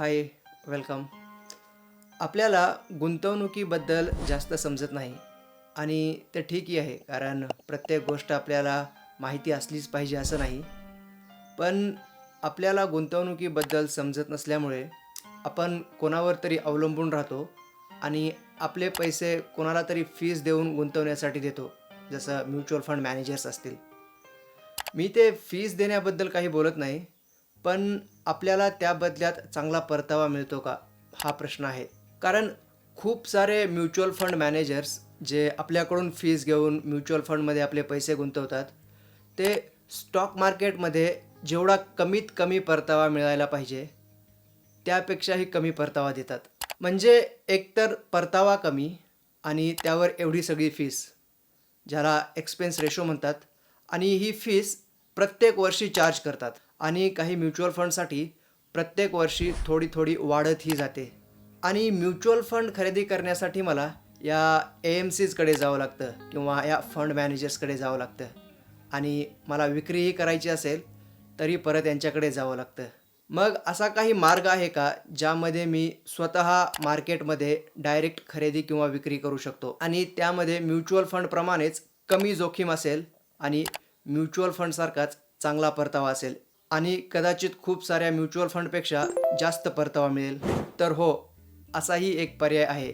Hi welcome. आपल्याला गुंतवणुकीबद्दल जास्त समजत नाही आणि ते ठीकही आहे कारण प्रत्येक गोष्ट आपल्याला माहिती असलीच पाहिजे असं नाही. पण आपल्याला गुंतवणुकीबद्दल समजत नसल्यामुळे आपण कोणावर तरी अवलंबून राहतो आणि आपले पैसे कोणाला तरी फीज देऊन गुंतवण्यासाठी देतो जसं म्युच्युअल फंड मॅनेजर्स असतील. मी ते फीज देण्याबद्दल काही बोलत नाही पण आपल्याला त्या बदल्यात चांगला परतावा मिळतो का? हा प्रश्न आहे. कारण खूप सारे म्युच्युअल फंड मॅनेजर्स जे आपल्याकडून फीज घेऊन म्युच्युअल फंडमध्ये आपले पैसे गुंतवतात ते स्टॉक मार्केटमध्ये जेवढा कमीत कमी परतावा मिळायला पाहिजे त्यापेक्षाही कमी परतावा देतात. म्हणजे एकतर परतावा कमी आणि त्यावर एवढी सगळी फीस ज्याला एक्सपेन्स रेशो म्हणतात आणि ही फीस प्रत्येक वर्षी चार्ज करतात. आणि काही म्युच्युअल फंडसाठी प्रत्येक वर्षी थोडी थोडी वाढतही जाते. आणि म्युच्युअल फंड खरेदी करण्यासाठी मला या ए एम सीजकडे जावं लागतं किंवा या फंड मॅनेजर्सकडे जावं लागतं. आणि मला विक्रीही करायची असेल तरी परत यांच्याकडे जावं लागतं. मग असा काही मार्ग आहे का ज्यामध्ये मी स्वतः मार्केटमध्ये डायरेक्ट खरेदी किंवा विक्री करू शकतो? आणि त्यामध्ये म्युच्युअल फंडप्रमाणेच कमी जोखीम असेल आणि म्युच्युअल फंडसारखाच चांगला परतावा असेल आणि कदाचित खूप साऱ्या म्युच्युअल फंडपेक्षा जास्त परतावा मिळेल. तर हो असाही एक पर्याय आहे.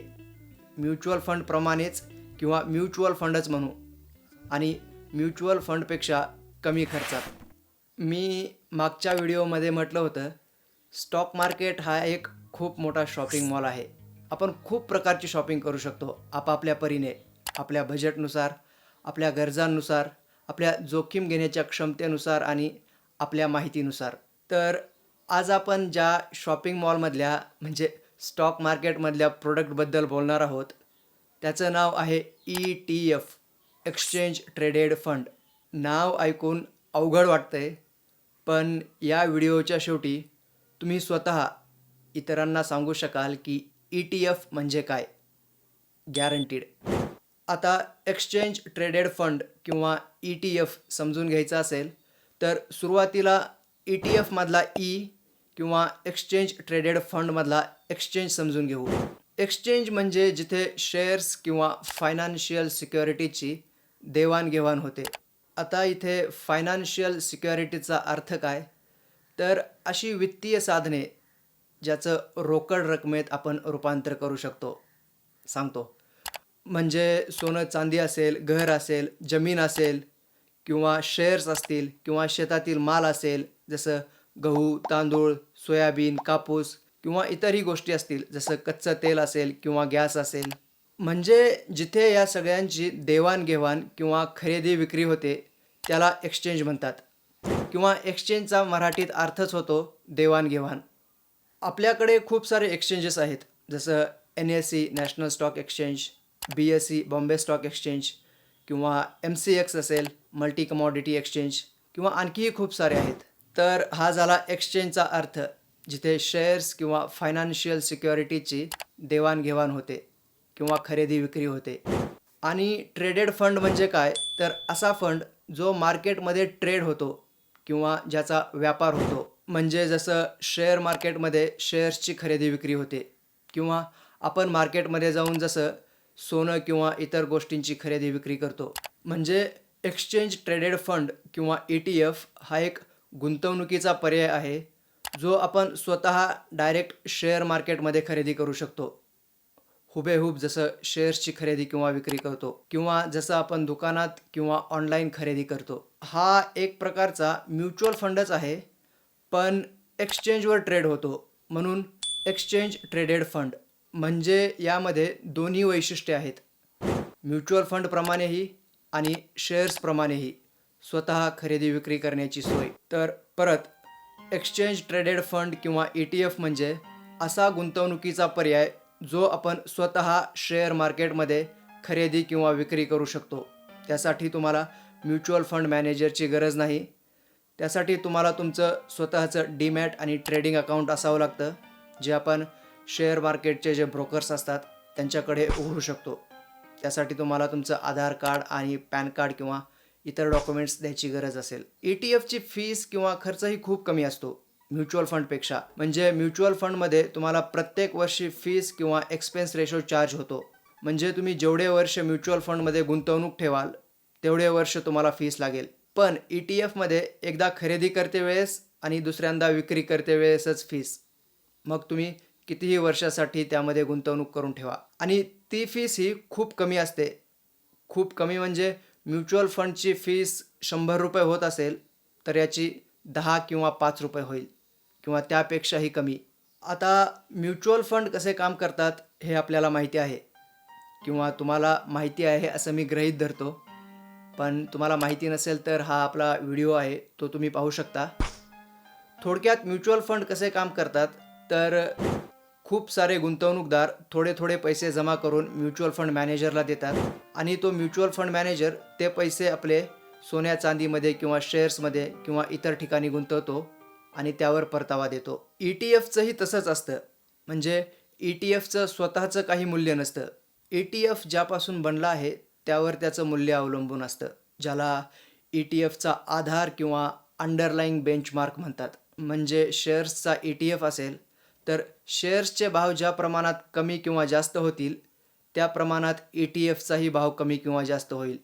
म्युच्युअल फंडप्रमाणेच किंवा म्युच्युअल फंडच म्हणू आणि म्युच्युअल फंडपेक्षा कमी खर्चात. मी मागच्या व्हिडिओमध्ये म्हटलं होतं स्टॉक मार्केट हा एक खूप मोठा शॉपिंग मॉल आहे. आपण खूप प्रकारची शॉपिंग करू शकतो आपापल्या परीने आपल्या बजेटनुसार आपल्या गरजांनुसार आपल्या जोखीम घेण्याच्या क्षमतेनुसार आणि आपल्या माहितीनुसार. तर आज आपण ज्या शॉपिंग मॉलमधल्या म्हणजे स्टॉक मार्केटमधल्या प्रोडक्टबद्दल बोलणार आहोत त्याचं नाव आहे E T F exchange traded fund. नाव ऐकून अवघड वाटतंय पण या व्हिडिओच्या शेवटी तुम्ही स्वतः इतरांना सांगू शकाल की ई टी एफ म्हणजे काय. गॅरंटीड आता एक्सचेंज ट्रेडेड फंड किंवा ई टी एफ समजून घ्यायचं असेल तर सुरुवातीला ई टी एफमधला ई e किंवा एक्सचेंज ट्रेडेड फंडमधला एक्सचेंज समजून घेऊ. एक्सचेंज म्हणजे जिथे शेअर्स किंवा फायनान्शियल सिक्युरिटीची देवाणघेवाण होते. आता इथे फायनान्शियल सिक्युरिटीचा अर्थ काय? तर अशी वित्तीय साधने ज्याचं रोकड रकमेत आपण रूपांतर करू शकतो सांगतो. म्हणजे सोनं चांदी असेल घर असेल जमीन असेल किंवा शेअर्स असतील किंवा शेतातील माल असेल जसं गहू तांदूळ सोयाबीन कापूस किंवा इतरही गोष्टी असतील जसं कच्चं तेल असेल किंवा गॅस असेल. म्हणजे जिथे या सगळ्यांची देवाणघेवाण किंवा खरेदी विक्री होते त्याला एक्सचेंज म्हणतात. किंवा एक्सचेंजचा मराठीत अर्थच होतो देवाणघेवाण. आपल्याकडे खूप सारे एक्सचेंजेस आहेत जसं N S C national stock exchange B S C Bombay stock exchange किंवा एम सी एक्स असेल मल्टी कमॉडिटी एक्सचेंज किंवा आणखीही खूप सारे आहेत. तर हा झाला एक्सचेंजचा अर्थ जिथे शेअर्स किंवा फायनान्शियल सिक्युरिटीची देवाणघेवाण होते किंवा खरेदी विक्री होते. आणि ट्रेडेड फंड म्हणजे काय? तर असा फंड जो मार्केटमध्ये ट्रेड होतो किंवा ज्याचा व्यापार होतो. म्हणजे जसं शेअर मार्केटमध्ये शेअर्सची खरेदी विक्री होते किंवा आपण मार्केटमध्ये जाऊन जसं सोनं किंवा इतर गोष्टींची खरेदी विक्री करतो. म्हणजे एक्सचेंज ट्रेडेड फंड किंवा ई टी एफ हा एक गुंतवणुकीचा पर्याय आहे जो आपण स्वतः डायरेक्ट शेअर मार्केटमध्ये खरेदी करू शकतो. हुबेहूब जसं शेअर्सची खरेदी किंवा विक्री करतो किंवा जसं आपण दुकानात किंवा ऑनलाईन खरेदी करतो. हा एक प्रकारचा म्युच्युअल फंडच आहे पण एक्सचेंजवर ट्रेड होतो. म्हणून एक्सचेंज ट्रेडेड फंड म्हणजे यामध्ये दोन्ही वैशिष्ट्ये आहेत. म्युच्युअल फंडप्रमाणेही आणि शेअर्सप्रमाणेही स्वतः खरेदी विक्री करण्याची सोय. तर परत एक्सचेंज ट्रेडेड फंड किंवा ई टी एफ म्हणजे असा गुंतवणुकीचा पर्याय जो आपण स्वतः शेअर मार्केटमध्ये खरेदी किंवा विक्री करू शकतो. त्यासाठी तुम्हाला म्युच्युअल फंड मॅनेजरची गरज नाही. त्यासाठी तुम्हाला तुमचं स्वतःचं डीमॅट आणि ट्रेडिंग अकाउंट असावं लागतं जे आपण शेअर मार्केटचे जे ब्रोकर्स असतात त्यांच्याकडे उघडू शकतो. त्यासाठी तुम्हाला तुमचं आधार कार्ड आणि पॅन कार्ड किंवा इतर डॉक्युमेंट्स द्यायची गरज असेल. ई टी एफची फीस किंवा खर्चही खूप कमी असतो म्युच्युअल फंडपेक्षा. म्हणजे म्युच्युअल फंडमध्ये तुम्हाला प्रत्येक वर्षी फीस किंवा एक्सपेन्स रेशो चार्ज होतो. म्हणजे तुम्ही जेवढे वर्ष म्युच्युअल फंडमध्ये गुंतवणूक ठेवाल तेवढे वर्ष तुम्हाला फीस लागेल. पण ई टी एफमध्ये एकदा खरेदी करते वेळेस आणि दुसऱ्यांदा विक्री करते वेळेसच फीस. मग तुम्ही कितीही वर्षासाठी त्यामध्ये गुंतवणूक करून ठेवा. आणि ती फीस ही खूप कमी असते. खूप कमी म्हणजे म्युच्युअल फंडची फीस शंभर रुपये होत असेल तर याची दहा किंवा पाच रुपये होईल किंवा त्यापेक्षाही कमी. आता म्युच्युअल फंड कसे काम करतात हे आपल्याला माहिती आहे. किंवा तुम्हाला माहिती आहे असं मी ग्रहीत धरतो. पण तुम्हाला माहिती नसेल तर हा आपला व्हिडिओ आहे तो तुम्ही पाहू शकता. थोडक्यात म्युच्युअल फंड कसे काम करतात तर खूप सारे गुंतवणूकदार थोडे थोडे पैसे जमा करून म्युच्युअल फंड मॅनेजरला देतात आणि तो म्युच्युअल फंड मॅनेजर ते पैसे आपले सोन्या चांदीमध्ये किंवा शेअर्समध्ये किंवा इतर ठिकाणी गुंतवतो आणि त्यावर परतावा देतो. ई टी एफचंही तसंच असतं. म्हणजे ई टी एफचं स्वतःचं काही मूल्य नसतं. ई टी एफ ज्यापासून बनला आहे त्यावर त्याचं मूल्य अवलंबून असतं ज्याला ई टी एफचा आधार किंवा अंडरलाईंग बेंचमार्क म्हणतात. म्हणजे शेअर्सचा ई टी एफ असेल तर शेअर्सचे भाव ज्या प्रमाणात कमी किंवा जास्त होतील त्या प्रमाणात ई टी एफचाही भाव कमी किंवा जास्त होईल.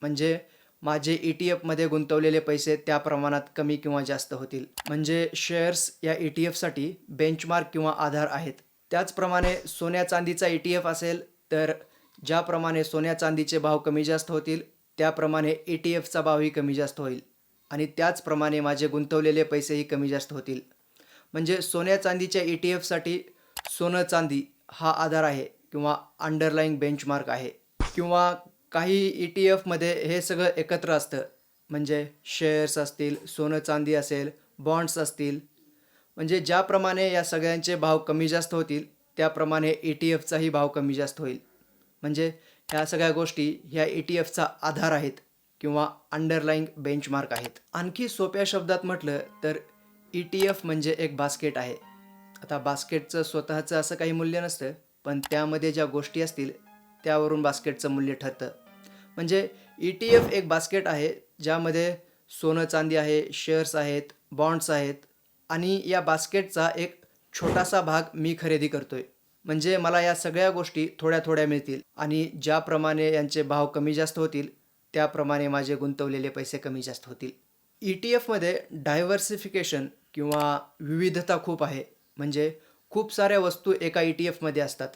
म्हणजे माझे ई टी एफमध्ये गुंतवलेले पैसे त्या प्रमाणात कमी किंवा जास्त होतील. म्हणजे शेअर्स या ई टी एफसाठी बेंचमार्क किंवा आधार आहेत. त्याचप्रमाणे सोन्या चांदीचा ई टी एफ असेल तर ज्याप्रमाणे सोन्या चांदीचे भाव कमी जास्त होतील त्याप्रमाणे ई टी एफचा भावही कमी जास्त होईल. आणि त्याचप्रमाणे माझे गुंतवलेले पैसेही कमी जास्त होतील. म्हणजे सोन्या चांदीच्या ई टी एफसाठी सोनं चांदी हा आधार आहे किंवा अंडरलाईंग बेंचमार्क आहे. किंवा काही ई टी एफमध्ये हे सगळं एकत्र असतं. म्हणजे शेअर्स असतील सोनं चांदी असेल बॉन्ड्स असतील. म्हणजे ज्याप्रमाणे या सगळ्यांचे भाव कमी जास्त होतील त्याप्रमाणे ई टी एफचाही भाव कमी जास्त होईल. म्हणजे ह्या सगळ्या गोष्टी ह्या ई टी एफचा आधार आहेत किंवा अंडरलाईंग बेंचमार्क आहेत. आणखी सोप्या शब्दात म्हटलं तर ई टी एफ म्हणजे एक बास्केट आहे. आता बास्केटचं स्वतःचं असं काही मूल्य नसतं पण त्यामध्ये ज्या गोष्टी असतील त्यावरून बास्केटचं मूल्य ठरतं. म्हणजे ई टी एफ एक बास्केट आहे ज्यामध्ये सोनं चांदी आहे शेअर्स आहेत बॉन्ड्स आहेत आणि या बास्केटचा एक छोटासा भाग मी खरेदी करतोय. म्हणजे मला या सगळ्या गोष्टी थोड्या थोड्या मिळतील आणि ज्याप्रमाणे यांचे भाव कमी जास्त होतील त्याप्रमाणे माझे गुंतवलेले पैसे कमी जास्त होतील. ई टी एफमध्ये डायव्हर्सिफिकेशन किंवा विविधता खूप आहे. म्हणजे खूप साऱ्या वस्तू एका ई टी एफमध्ये असतात.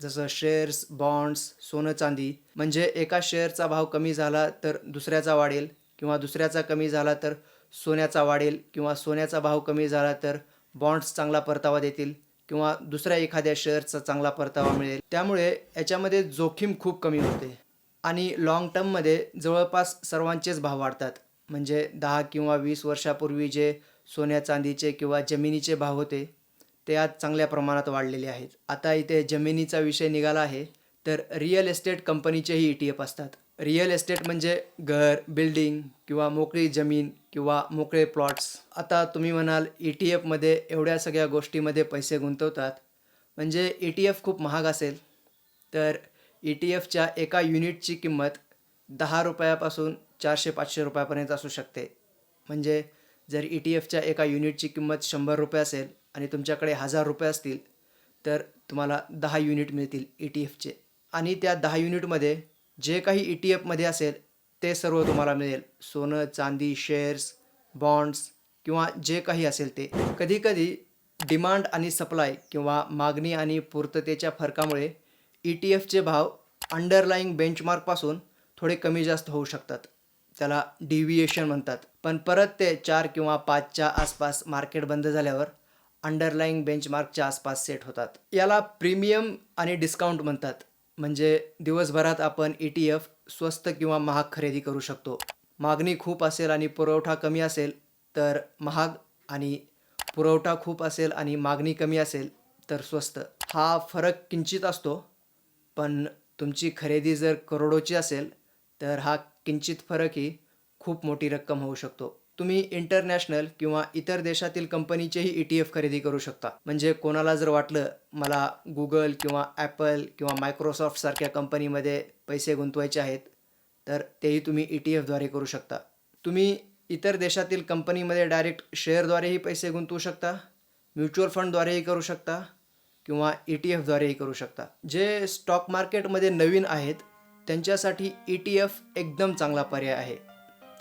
जसं शेअर्स बॉन्ड्स सोनं चांदी. म्हणजे एका शेअरचा भाव कमी झाला तर दुसऱ्याचा वाढेल किंवा दुसऱ्याचा कमी झाला तर सोन्याचा वाढेल किंवा सोन्याचा भाव कमी झाला तर बॉन्ड्स चांगला परतावा देतील किंवा दुसऱ्या एखाद्या शेअरचा चांगला परतावा मिळेल. त्यामुळे याच्यामध्ये जोखीम खूप कमी होते. आणि लाँग टर्ममध्ये जवळपास सर्वांचेच भाव वाढतात. म्हणजे दहा किंवा वीस वर्षापूर्वी जे सोन्या चांदीचे किंवा जमिनीचे भाव होते ते आज चांगल्या प्रमाणात वाढलेले आहेत. आता इथे जमिनीचा विषय निघाला आहे तर रिअल एस्टेट कंपनीचेही ई टी एफ असतात. रिअल एस्टेट म्हणजे घर बिल्डिंग किंवा मोकळी जमीन किंवा मोकळे प्लॉट्स. आता तुम्ही म्हणाल ई टी एफमध्ये एवढ्या सगळ्या गोष्टीमध्ये पैसे गुंतवतात. म्हणजे ई टी एफ खूप महाग असेल तर ई टी एफच्या एका युनिटची किंमत दहा रुपयापासून चारशे पाचशे रुपयापर्यंत असू शकते. म्हणजे जर ई टी एफच्या एका युनिटची किंमत शंभर रुपये असेल आणि तुमच्याकडे हजार रुपये असतील तर तुम्हाला दहा युनिट मिळतील ई टी एफचे आणि त्या दहा युनिटमध्ये जे काही ई टी एफमध्ये असेल ते सर्व तुम्हाला मिळेल. सोनं चांदी शेअर्स बॉन्ड्स किंवा जे काही असेल ते. कधीकधी डिमांड आणि सप्लाय किंवा मागणी आणि पूर्ततेच्या फरकामुळे ई टी एफचे भाव अंडरलाईंग बेंचमार्कपासून थोडे कमी जास्त होऊ शकतात. त्याला डिव्हिएशन म्हणतात. पण परत ते चार किंवा पाचच्या आसपास मार्केट बंद झाल्यावर अंडरलाईंग बेंचमार्कच्या आसपास सेट होतात. याला प्रीमियम आणि डिस्काउंट म्हणतात. म्हणजे दिवसभरात आपण ई टी एफ स्वस्त किंवा महाग खरेदी करू शकतो. मागणी खूप असेल आणि पुरवठा कमी असेल तर महाग आणि पुरवठा खूप असेल आणि मागणी कमी असेल तर स्वस्त. हा फरक किंचित असतो पण तुमची खरेदी जर करोडोची असेल तर हा किंचित फरकही खूप मोठी रक्कम होऊ शकतो. तुम्ही इंटरनॅशनल किंवा इतर देशातील कंपनीचेही ई टी एफ खरेदी करू शकता. म्हणजे कोणाला जर वाटलं मला गुगल किंवा ॲपल किंवा मायक्रोसॉफ्टसारख्या कंपनीमध्ये पैसे गुंतवायचे आहेत तर तेही तुम्ही ई टी एफद्वारे करू शकता. तुम्ही इतर देशातील कंपनीमध्ये डायरेक्ट शेअरद्वारेही पैसे गुंतवू शकता म्युच्युअल फंडद्वारेही करू शकता किंवा ई टी एफद्वारेही करू शकता. जे स्टॉक मार्केटमध्ये नवीन आहेत त्यांच्यासाठी ई टी एफ एकदम चांगला पर्याय आहे.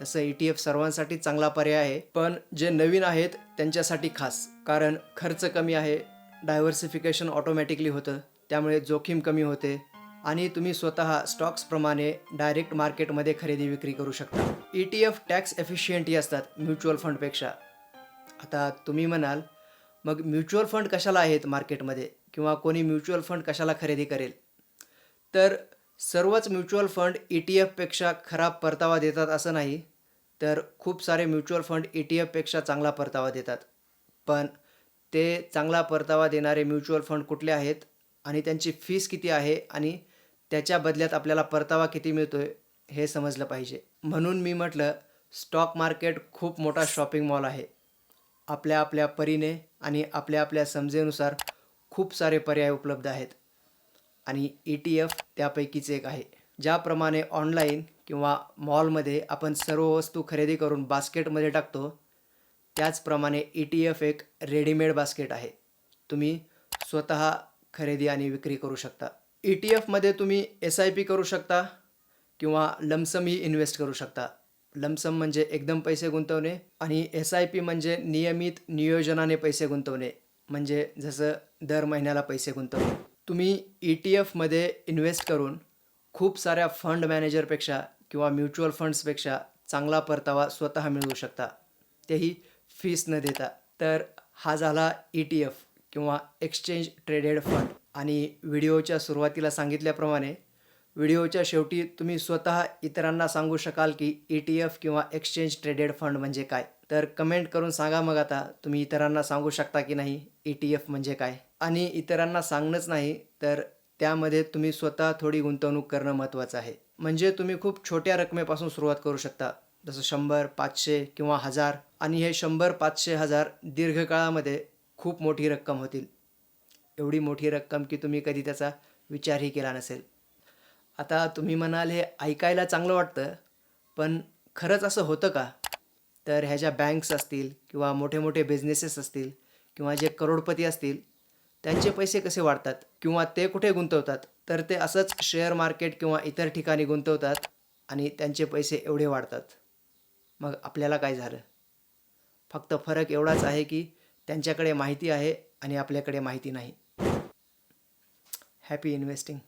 तसं ई टी एफ सर्वांसाठी चांगला पर्याय आहे पण जे नवीन आहेत त्यांच्यासाठी खास कारण खर्च कमी आहे डायव्हर्सिफिकेशन ऑटोमॅटिकली होतं त्यामुळे जोखीम कमी होते आणि तुम्ही स्वतः स्टॉक्सप्रमाणे डायरेक्ट मार्केटमध्ये खरेदी विक्री करू शकता. ई टी एफ टॅक्स एफिशियंटही असतात म्युच्युअल फंडपेक्षा आता तुम्ही म्हणाल मग म्युच्युअल फंड कशाला आहेत मार्केटमध्ये किंवा कोणी म्युच्युअल फंड कशाला खरेदी करेल? तर सर्वच म्युच्युअल फंड ई टी एफपेक्षा खराब परतावा देतात असं नाही तर खूप सारे म्युच्युअल फंड ई टी एफपेक्षा चांगला परतावा देतात. पण ते चांगला परतावा देणारे म्युच्युअल फंड कुठले आहेत आणि त्यांची फीस किती आहे आणि त्याच्या बदल्यात आपल्याला परतावा किती मिळतो आहे हे समजलं पाहिजे. म्हणून मी म्हटलं स्टॉक मार्केट खूप मोठा शॉपिंग मॉल आहे. आपल्या आपल्या परीने आणि आपल्या आपल्या समजेनुसार खूप सारे पर्याय उपलब्ध आहेत. आणि ई टी एफ त्यापैकीच एक आहे. ज्याप्रमाणे ऑनलाईन किंवा मॉलमध्ये आपण सर्व वस्तू खरेदी करून बास्केटमध्ये टाकतो त्याचप्रमाणे ई टी एफ एक रेडीमेड बास्केट आहे. तुम्ही स्वतः खरेदी आणि विक्री करू शकता. ई टी एफमध्ये तुम्ही एस आय पी करू शकता किंवा लमसमही इन्व्हेस्ट करू शकता. लमसम म्हणजे एकदम पैसे गुंतवणे आणि एस आय पी म्हणजे नियमित नियोजनाने पैसे गुंतवणे. म्हणजे जसं दर महिन्याला पैसे गुंतवणे. तुम्ही ई टी एफमध्ये इन्व्हेस्ट करून खूप साऱ्या फंड मॅनेजरपेक्षा किंवा म्युच्युअल फंड्सपेक्षा चांगला परतावा स्वतः मिळवू शकता. तेही फीस न देता. तर हा झाला ई टी एफ किंवा एक्सचेंज ट्रेडेड फंड आणि व्हिडिओच्या सुरुवातीला सांगितल्याप्रमाणे व्हिडिओच्या शेवटी तुम्ही स्वतः इतरांना सांगू शकाल की ई टी एफ किंवा एक्सचेंज ट्रेडेड फंड म्हणजे काय. तर कमेंट करून सांगा मग आता तुम्ही इतरांना सांगू शकता की नाही ई टी एफ म्हणजे काय. आणि इतरांना सांगणंच नाही तर त्यामध्ये तुम्ही स्वतः थोडी गुंतवणूक करणं महत्त्वाचं आहे. म्हणजे तुम्ही खूप छोट्या रकमेपासून सुरुवात करू शकता. जसं शंभर पाचशे किंवा हजार आणि हे शंभर पाचशे हजार दीर्घकाळामध्ये खूप मोठी रक्कम होतील. एवढी मोठी रक्कम की तुम्ही कधी त्याचा विचारही केला नसेल. आता तुम्ही म्हणाल हे ऐकायला चांगलं वाटतं पण खरंच असं होतं का? तर ह्या ज्या बँक्स असतील किंवा मोठे मोठे बिझनेसेस असतील किंवा जे करोडपती असतील त्यांचे पैसे कसे वाढतात किंवा ते कुठे गुंतवतात तर ते असंच शेअर मार्केट किंवा इतर ठिकाणी गुंतवतात आणि त्यांचे पैसे एवढे वाढतात. मग आपल्याला काय झालं? फक्त फरक एवढाच आहे की त्यांच्याकडे माहिती आहे आणि आपल्याकडे माहिती नाही. Happy investing